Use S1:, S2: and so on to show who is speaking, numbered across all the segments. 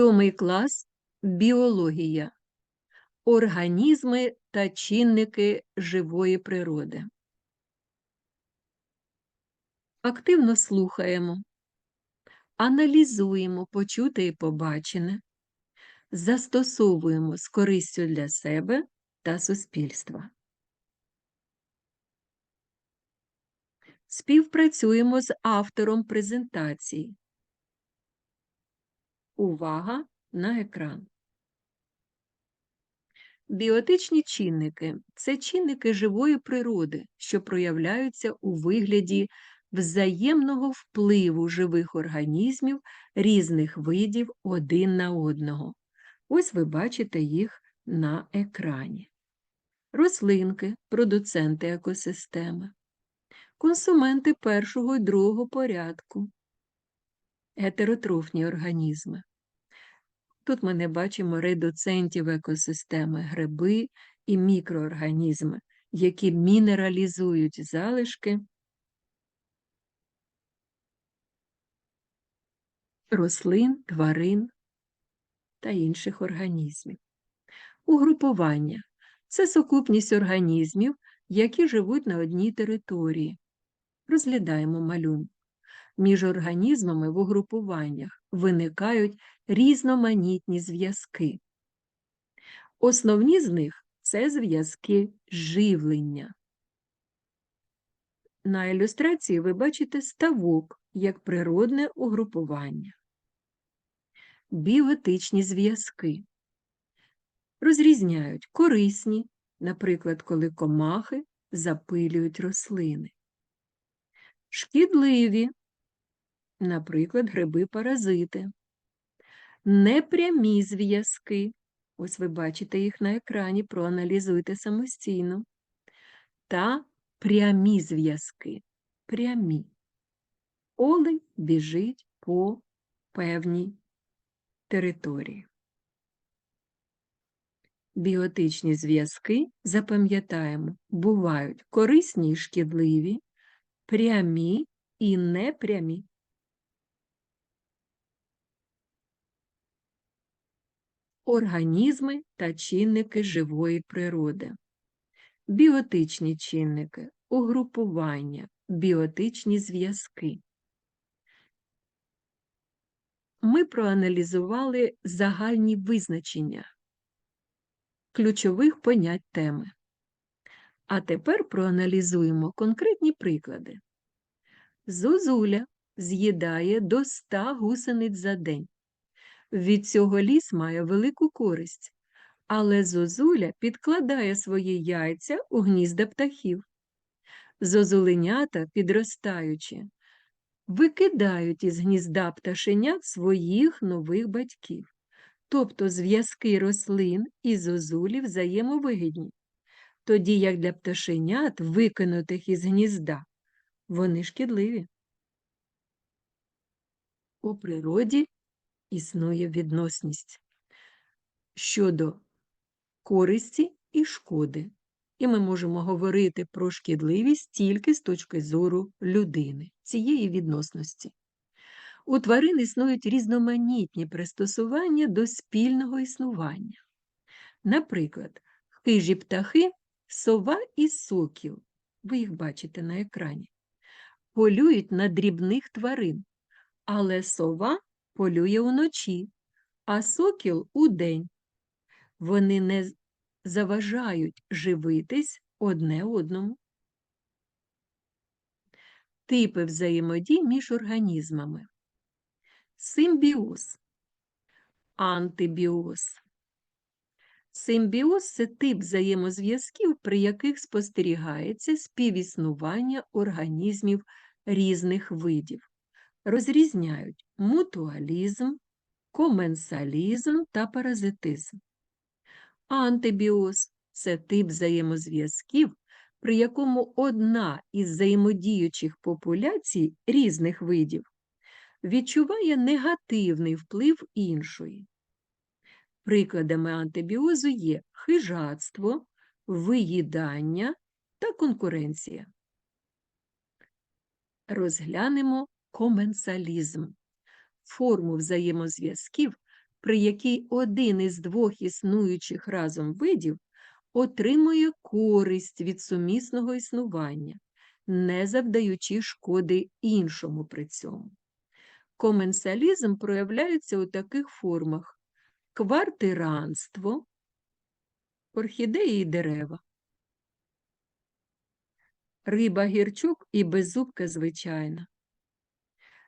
S1: Сьомий клас біологія. Організми та чинники живої природи. Активно слухаємо, аналізуємо почуте і побачене, застосовуємо з користю для себе та суспільства. Співпрацюємо з автором презентації. Увага на екран. Біотичні чинники це чинники живої природи, що проявляються у вигляді взаємного впливу живих організмів різних видів один на одного. Ось ви бачите їх на екрані. Рослинки, продуценти екосистеми, консументи першого і другого порядку, гетеротрофні організми. Тут ми не бачимо редуцентів екосистеми, гриби і мікроорганізми, які мінералізують залишки рослин, тварин та інших організмів. Угрупування це сукупність організмів, які живуть на одній території. Розглядаємо малюнок. Між організмами в угрупуваннях виникають різноманітні зв'язки. Основні з них це зв'язки живлення. На ілюстрації ви бачите ставок як природне угрупування. Біотичні зв'язки розрізняють корисні, наприклад, коли комахи запилюють рослини, шкідливі, наприклад, гриби-паразити, непрямі зв'язки. Ось ви бачите їх на екрані, проаналізуйте самостійно. Та прямі зв'язки. Прямі. Олень біжить по певній території. Біотичні зв'язки, запам'ятаємо, бувають корисні і шкідливі, прямі і непрямі. Організми та чинники живої природи. Біотичні чинники, угрупування, біотичні зв'язки. Ми проаналізували загальні визначення ключових понять теми. А тепер проаналізуємо конкретні приклади. Зозуля з'їдає до 100 гусениць за день. Від цього ліс має велику користь, але зозуля підкладає свої яйця у гнізда птахів. Зозуленята, підростаючи, викидають із гнізда пташенят своїх нових батьків. Тобто зв'язки рослин і зозулі взаємовигідні, тоді як для пташенят, викинутих із гнізда, вони шкідливі. У природі існує відносність щодо користі і шкоди, і ми можемо говорити про шкідливість тільки з точки зору людини, цієї відносності. У тварин існують різноманітні пристосування до спільного існування. Наприклад, хижі птахи, сова і сокіл, ви їх бачите на екрані, полюють на дрібних тварин, але сова полює уночі, а сокіл удень. Вони не заважають живитись одне одному. Типи взаємодій між організмами. Симбіоз, антибіоз. Симбіоз це тип взаємозв'язків, при яких спостерігається співіснування організмів різних видів. Розрізняють мутуалізм, коменсалізм та паразитизм. Антибіоз це тип взаємозв'язків, при якому одна із взаємодіючих популяцій різних видів відчуває негативний вплив іншої. Прикладами антибіозу є хижацтво, виїдання та конкуренція. Розглянемо коменсалізм форму взаємозв'язків, при якій один із двох існуючих разом видів отримує користь від сумісного існування, не завдаючи шкоди іншому при цьому. Коменсалізм проявляється у таких формах: квартиранство, орхідеї і дерева, риба гірчук і беззубка звичайна,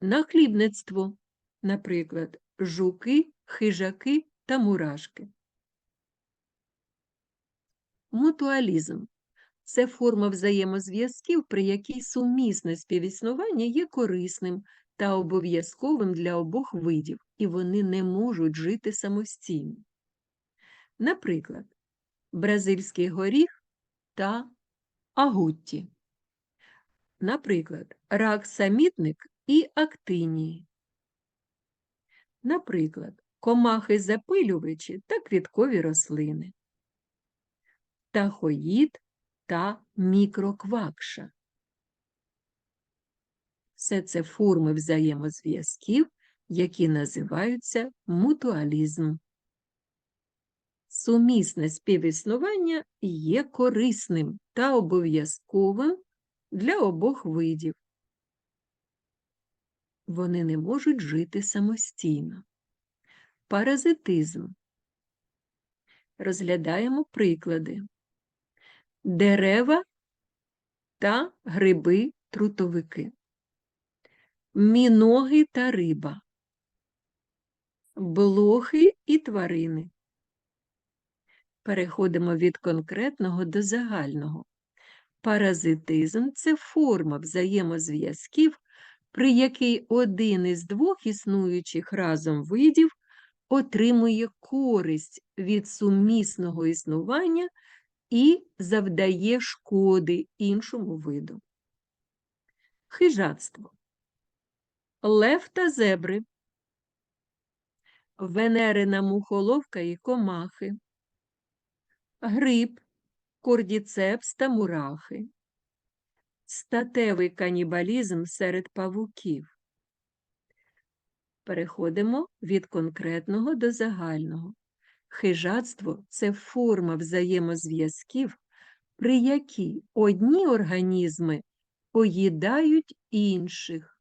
S1: нахлібництво, наприклад, жуки, хижаки та мурашки. Мутуалізм це форма взаємозв'язків, при якій сумісне співіснування є корисним та обов'язковим для обох видів, і вони не можуть жити самостійно. Наприклад, бразильський горіх та агутті. Наприклад, рак самітник і актинії. Наприклад, комахи запилювачі та квіткові рослини, тахоїд та мікроквакша. Все це форми взаємозв'язків, які називаються мутуалізм. Сумісне співіснування є корисним та обов'язковим для обох видів. Вони не можуть жити самостійно. Паразитизм. Розглядаємо приклади. Дерева та гриби-трутовики. Міноги та риба. Блохи і тварини. Переходимо від конкретного до загального. Паразитизм це форма взаємозв'язків, при якій один із двох існуючих разом видів отримує користь від сумісного існування і завдає шкоди іншому виду. Хижацтво. Лев та зебри. Венерина мухоловка і комахи. Гриб, кордіцепс та мурахи. Статевий канібалізм серед павуків. Переходимо від конкретного до загального. Хижацтво це форма взаємозв'язків, при якій одні організми поїдають інших.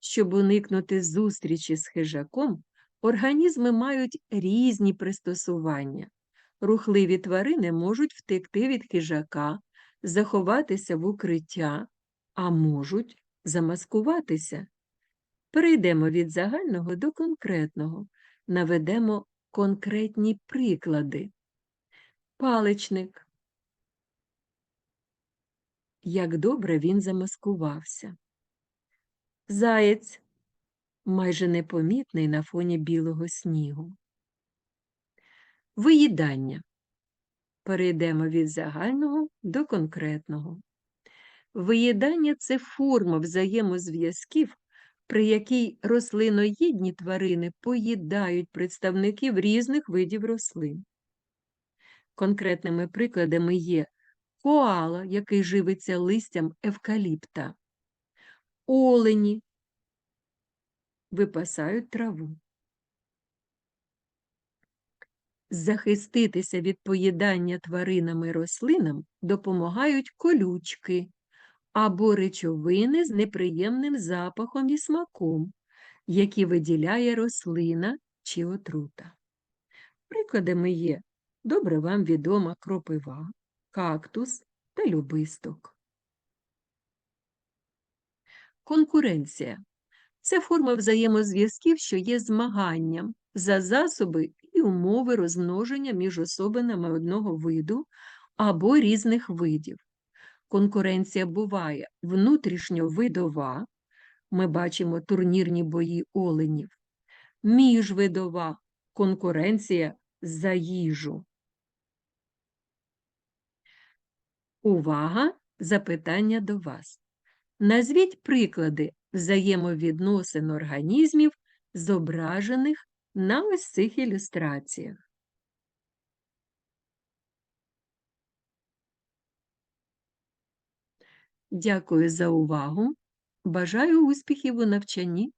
S1: Щоб уникнути зустрічі з хижаком, організми мають різні пристосування. Рухливі тварини можуть втекти від хижака, заховатися в укриття, а можуть замаскуватися. Перейдемо від загального до конкретного, наведемо конкретні приклади. Паличник. Як добре він замаскувався. Заєць майже непомітний на фоні білого снігу. Виїдання. Перейдемо від загального до конкретного. Виїдання це форма взаємозв'язків, при якій рослиноїдні тварини поїдають представників різних видів рослин. Конкретними прикладами є коала, який живиться листям евкаліпта, олені випасають траву. Захиститися від поїдання тваринами рослинам допомагають колючки або речовини з неприємним запахом і смаком, які виділяє рослина чи отрута. Прикладами є добре вам відома кропива, кактус та любисток. Конкуренція це форма взаємозв'язків, що є змаганням за засоби умови розмноження між особинами одного виду або різних видів. Конкуренція буває внутрішньовидова, ми бачимо турнірні бої оленів, міжвидова конкуренція за їжу. Увага! Запитання до вас. Назвіть приклади взаємовідносин організмів, зображених на ось цих ілюстраціях. Дякую за увагу. Бажаю успіхів у навчанні.